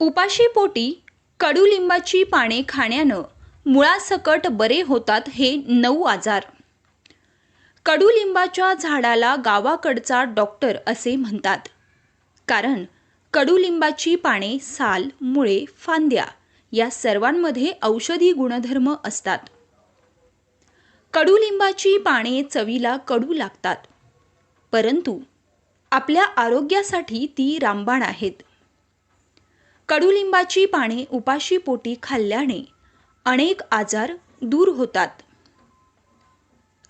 उपाशीपोटी कडुलिंबाची पाने खाण्यानं मुळासकट बरे होतात हे नऊ आजार. कडुलिंबाच्या झाडाला गावाकडचा डॉक्टर असे म्हणतात. कारण कडुलिंबाची पाने साल मुळे फांद्या या सर्वांमध्ये औषधी गुणधर्म असतात. कडुलिंबाची पाने चवीला कडू लागतात. परंतु आपल्या आरोग्यासाठी ती रामबाण आहेत. कडुलिंबाची पाने उपाशी पोटी खाल्ल्याने अनेक आजार दूर होतात.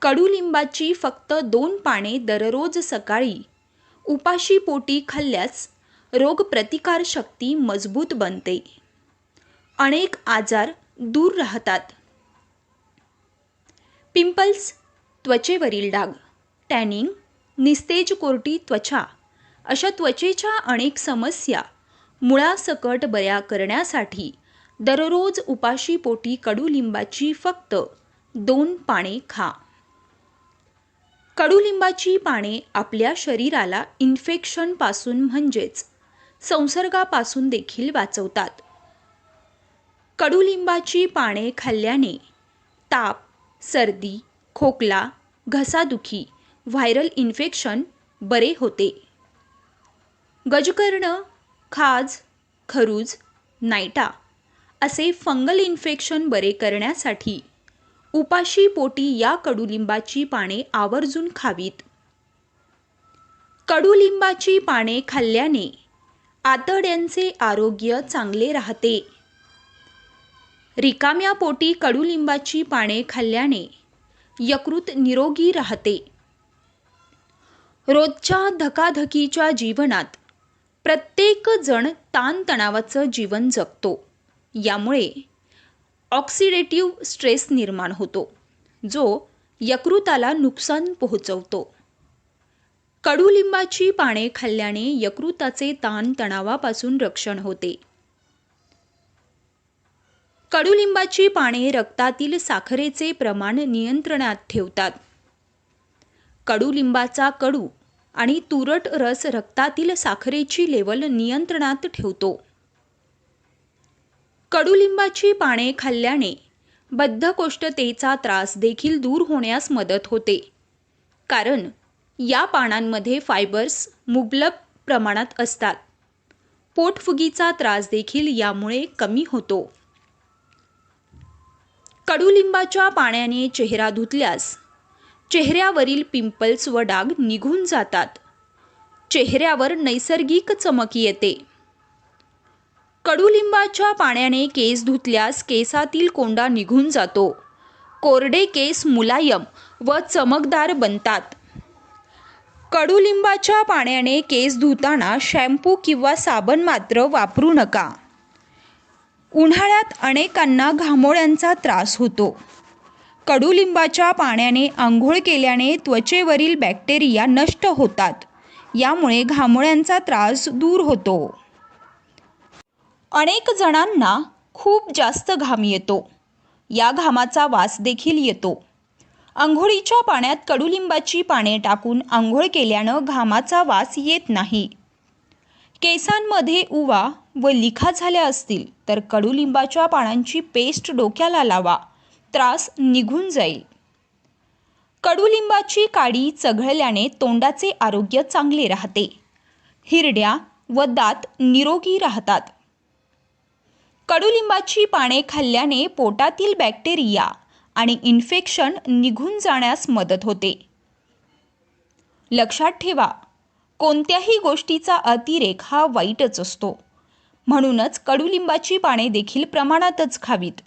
कडुलिंबाची फक्त दोन पाने दररोज सकाळी उपाशी पोटी खाल्ल्यास रोगप्रतिकारशक्ती मजबूत बनते. अनेक आजार दूर राहतात. पिंपल्स त्वचेवरील डाग टॅनिंग निस्तेज कोरटी त्वचा अशा त्वचेच्या अनेक समस्या मुळासकट बऱ्या करण्यासाठी दररोज उपाशीपोटी कडुलिंबाची फक्त दोन पाने खा. कडुलिंबाची पाने आपल्या शरीराला इन्फेक्शनपासून म्हणजेच संसर्गापासून देखील वाचवतात. कडुलिंबाची पाने खाल्ल्याने ताप सर्दी खोकला घसादुखी व्हायरल इन्फेक्शन बरे होते. गजकर्ण खाज खरूज नायटा असे फंगल इन्फेक्शन बरे करण्यासाठी उपाशी पोटी या कडुलिंबाची पाने आवर्जून खावीत. कडुलिंबाची पाने खाल्ल्याने आतड्यांचे आरोग्य चांगले राहते. रिकाम्या पोटी कडुलिंबाची पाने खाल्ल्याने यकृत निरोगी राहते. रोजच्या धकाधकीच्या जीवनात प्रत्येक जण ताणतणावाचं जीवन जगतो. यामुळे ऑक्सिडेटिव्ह स्ट्रेस निर्माण होतो जो यकृताला नुकसान पोहोचवतो. कडुलिंबाची पाने खाल्ल्याने यकृताचे ताण तणावापासून रक्षण होते. कडुलिंबाची पाने रक्तातील साखरेचे प्रमाण नियंत्रणात ठेवतात. कडुलिंबाचा कडू आणि तुरट रस रक्तातील साखरेची लेवल नियंत्रणात ठेवतो. कडुलिंबाची पाने खाल्ल्याने बद्धकोष्ठतेचा त्रास देखील दूर होण्यास मदत होते. कारण या पानांमध्ये फायबर्स मुबलक प्रमाणात असतात. पोटफुगीचा त्रास देखील यामुळे कमी होतो. कडुलिंबाच्या पाण्याने चेहरा धुतल्यास चेहऱ्यावरील पिंपल्स व डाग निघून जातात. चेहऱ्यावर नैसर्गिक चमक येते. कडुलिंबाच्या पाण्याने केस धुतल्यास केसातील कोंडा निघून जातो. कोरडे केस मुलायम व चमकदार बनतात. कडुलिंबाच्या पाण्याने केस धुताना शॅम्पू किंवा साबण मात्र वापरू नका. उन्हाळ्यात अनेकांना घामोळ्यांचा त्रास होतो. कडुलिंबाच्या पाण्याने आंघोळ केल्याने त्वचेवरील बॅक्टेरिया नष्ट होतात. यामुळे घामोळ्यांचा त्रास दूर होतो. अनेक जणांना खूप जास्त घाम येतो. या घामाचा वास देखील येतो. आंघोळीच्या पाण्यात कडुलिंबाची पाने टाकून आंघोळ केल्यानं घामाचा वास येत नाही. केसांमध्ये उवा व लिखा झाल्या असतील तर कडुलिंबाच्या पानांची पेस्ट डोक्याला लावा. त्रास निघून जाईल. कडुलिंबाची काडी चघळल्याने तोंडाचे आरोग्य चांगले राहते. हिरड्या व दात निरोगी राहतात. कडुलिंबाची पाने खाल्ल्याने पोटातील बॅक्टेरिया आणि इन्फेक्शन निघून जाण्यास मदत होते. लक्षात ठेवा कोणत्याही गोष्टीचा अतिरेक हा वाईटच असतो. म्हणूनच कडुलिंबाची पाने देखील प्रमाणातच खावीत.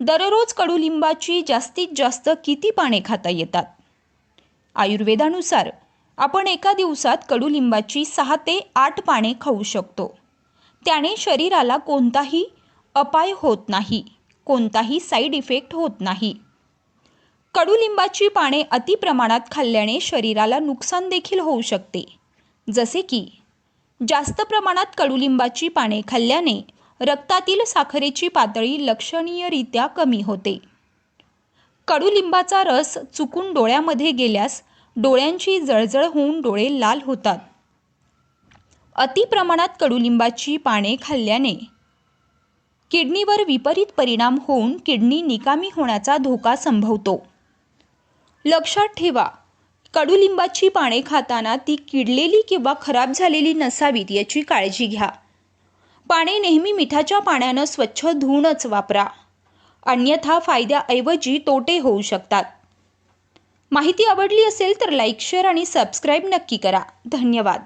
दररोज कडुलिंबाची जास्तीत जास्त किती पाने खाता येतात? आयुर्वेदानुसार आपण एका दिवसात कडुलिंबाची सहा ते आठ पाने खाऊ शकतो. त्याने शरीराला कोणताही अपाय होत नाही कोणताही साईड इफेक्ट होत नाही. कडुलिंबाची पाने अतिप्रमाणात खाल्ल्याने शरीराला नुकसान देखील होऊ शकते. जसे की जास्त प्रमाणात कडुलिंबाची पाने खाल्ल्याने रक्तातील साखरेची पातळी लक्षणीयरित्या कमी होते. कडुलिंबाचा रस चुकून डोळ्यामध्ये गेल्यास डोळ्यांची जळजळ होऊन डोळे लाल होतात. अति प्रमाणात कडुलिंबाची पाने खाल्ल्याने किडनीवर विपरीत परिणाम होऊन किडनी निकामी होण्याचा धोका संभवतो. लक्षात ठेवा कडुलिंबाची पाने खाताना ती किडलेली किंवा खराब झालेली नसावीत याची काळजी घ्या. पाणी नेहमी मिठाच्या पाण्यानं स्वच्छ धुवूनच वापरा. अन्यथा फायद्याऐवजी तोटे होऊ शकतात. माहिती आवडली असेल तर लाईक शेअर आणि सबस्क्राईब नक्की करा. धन्यवाद.